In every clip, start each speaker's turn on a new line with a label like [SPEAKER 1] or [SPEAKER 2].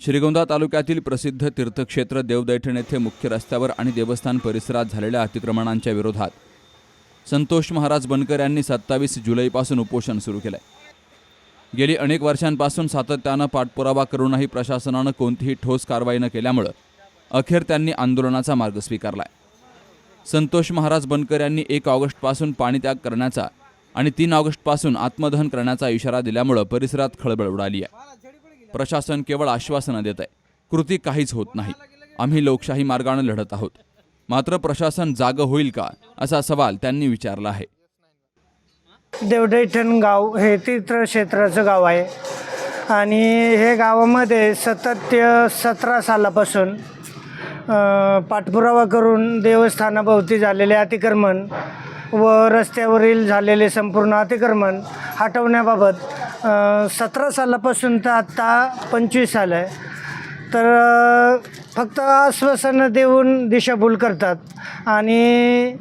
[SPEAKER 1] श्रीगोंदा तालुक्यातील प्रसिद्ध तीर्थक्षेत्र देवदैठण येथे मुख्य रस्त्यावर आणि देवस्थान परिसरात झालेल्या अतिक्रमणांच्या विरोधात संतोष महाराज बनकर यांनी सत्तावीस जुलैपासून उपोषण सुरू केलंय. गेली अनेक वर्षांपासून सातत्यानं पाठपुरावा करूनही प्रशासनानं कोणतीही ठोस कारवाई न केल्यामुळं अखेर त्यांनी आंदोलनाचा मार्ग स्वीकारलाय. संतोष महाराज बनकर यांनी एक ऑगस्टपासून पाणीत्याग करण्याचा आणि तीन ऑगस्टपासून आत्मदहन करण्याचा इशारा दिल्यामुळं परिसरात खळबळ उडाली आहे. प्रशासन केवळ आश्वासनं देत आहे कृती काहीच होत नाही. आम्ही लोकशाही मार्गाने लढत आहोत. मात्र प्रशासन जागं होईल का असा सवाल त्यांनी विचारला आहे.
[SPEAKER 2] देवदैठण गाव हे तीर्थक्षेत्राचं गाव आहे. आणि हे गावामध्ये सतत सतरा सालापासून पाठपुरावा करून देवस्थानाभोवती झालेले अतिक्रमण व रस्त्यावरील झालेले संपूर्ण अतिक्रमण हटवण्याबाबत सतरा सालापासून तर आत्ता पंचवीस साल आहे. तर फक्त आश्वासनं देऊन दिशाभूल करतात. आणि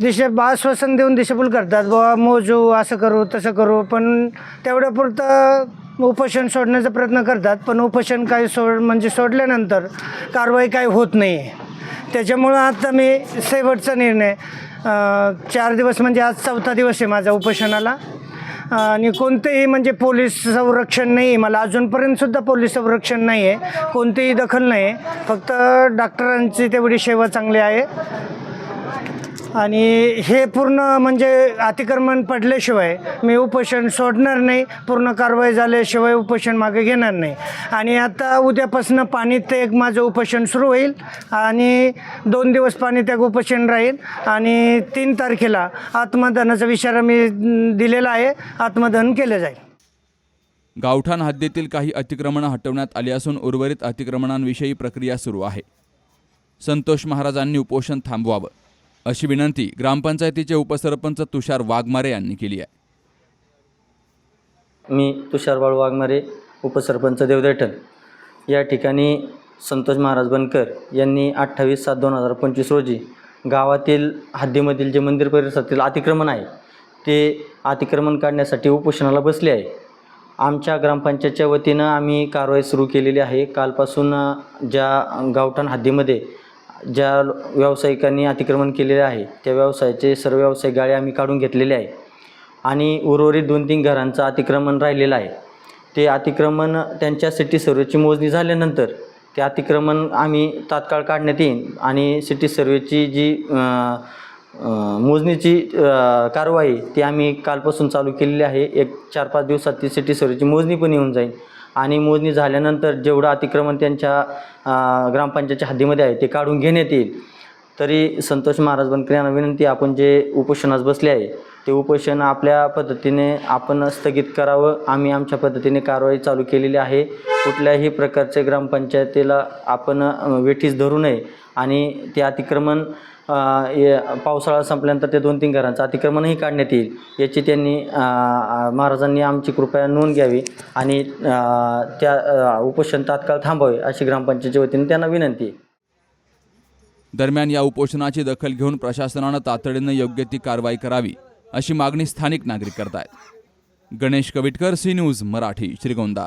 [SPEAKER 2] दिशा आश्वासन देऊन दिशाभूल करतात. बाबा मोजू असं करू तसं करू. पण तेवढ्यापुरतं उपोषण सोडण्याचा प्रयत्न करतात. पण उपोषण काही सोड म्हणजे सोडल्यानंतर कारवाई काही होत नाही. आहे त्याच्यामुळं आता मी शेवटचा निर्णय चार दिवस म्हणजे आज चौथा दिवस आहे माझा उपोषणाला. आणि कोणतेही म्हणजे पोलीस संरक्षण नाही आहे मला अजूनपर्यंतसुद्धा पोलीस संरक्षण नाही आहे कोणतीही दखल नाही आहे फक्त डॉक्टरांची तेवढी सेवा चांगली आहे. आणि हे पूर्ण म्हणजे अतिक्रमण पडल्याशिवाय मी उपोषण सोडणार नाही पूर्ण कारवाई झाल्याशिवाय उपोषण मागे घेणार नाही. आणि आता उद्यापासून पाणी ते एक माझं उपोषण सुरू होईल आणि दोन दिवस पाणी त्याग उपोषण राहील. आणि तीन तारखेला आत्मदहनाचा विचार मी दिलेला आहे आत्मदहन केलं जाईल.
[SPEAKER 1] गावठाण हद्दीतील काही अतिक्रमणं हटवण्यात आली असून उर्वरित अतिक्रमणांविषयी प्रक्रिया सुरू आहे. संतोष महाराजांनी उपोषण थांबवावं. अशी विनंती ग्रामपंचायतीचे उपसरपंच तुषार वाघमारे यांनी केली आहे.
[SPEAKER 3] मी तुषार बाळ वाघमारे उपसरपंच देवदैठण. या ठिकाणी संतोष महाराज बनकर यांनी अठ्ठावीस सात दोन हजार पंचवीस रोजी गावातील हद्दीमधील जे मंदिर परिसरातील अतिक्रमण आहे ते अतिक्रमण काढण्यासाठी उपोषणाला बसले आहे. आमच्या ग्रामपंचायतच्या वतीनं आम्ही कारवाई सुरू केलेली आहे. कालपासून ज्या गावठाण हद्दीमध्ये ज्या व्यावसायिकांनी अतिक्रमण केलेले आहे त्या व्यवसायाचे सर्व व्यावसायिक गाळे आम्ही काढून घेतलेले आहे. आणि उर्वरित दोन तीन घरांचं अतिक्रमण राहिलेलं आहे. ते अतिक्रमण त्यांच्या सिटी सर्वेची मोजणी झाल्यानंतर ते अतिक्रमण आम्ही तात्काळ काढण्यात येईन आणि सिटी सर्वेची जी मोजणीची कारवाई ती आम्ही कालपासून चालू केलेली आहे. एक चार पाच दिवसात ती सिटी सर्वेची मोजणी पण येऊन जाईल. आणि मोजणी झाल्यानंतर जेवढं अतिक्रमण त्यांच्या ग्रामपंचायतच्या हद्दीमध्ये आहे ते काढून घेण्यात येईल. तरी संतोष महाराज बनकर यांना विनंती आपण जे उपोषणास बसले आहे ते उपोषण आपल्या पद्धतीने आपण स्थगित करावं. आम्ही आमच्या पद्धतीने कारवाई चालू केलेली आहे. कुठल्याही प्रकारचे ग्रामपंचायतीला आपण वेठीस धरू नये. आणि ते अतिक्रमण पावसाळा संपल्यानंतर ते दोन तीन घरांचं अतिक्रमणही काढण्यात येईल. याची त्यांनी महाराजांनी आमची कृपया नोंद घ्यावी आणि त्या उपोषण तात्काळ थांबावे अशी ग्रामपंचायतीच्या वतीने त्यांना विनंती. आहे
[SPEAKER 1] दरम्यान या उपोषणाची दखल घेऊन प्रशासनानं तातडीनं योग्य ती कारवाई करावी अशी मागणी स्थानिक नागरिक करतायत. Ganesh Kavitkar C news Marathi Shrigonda.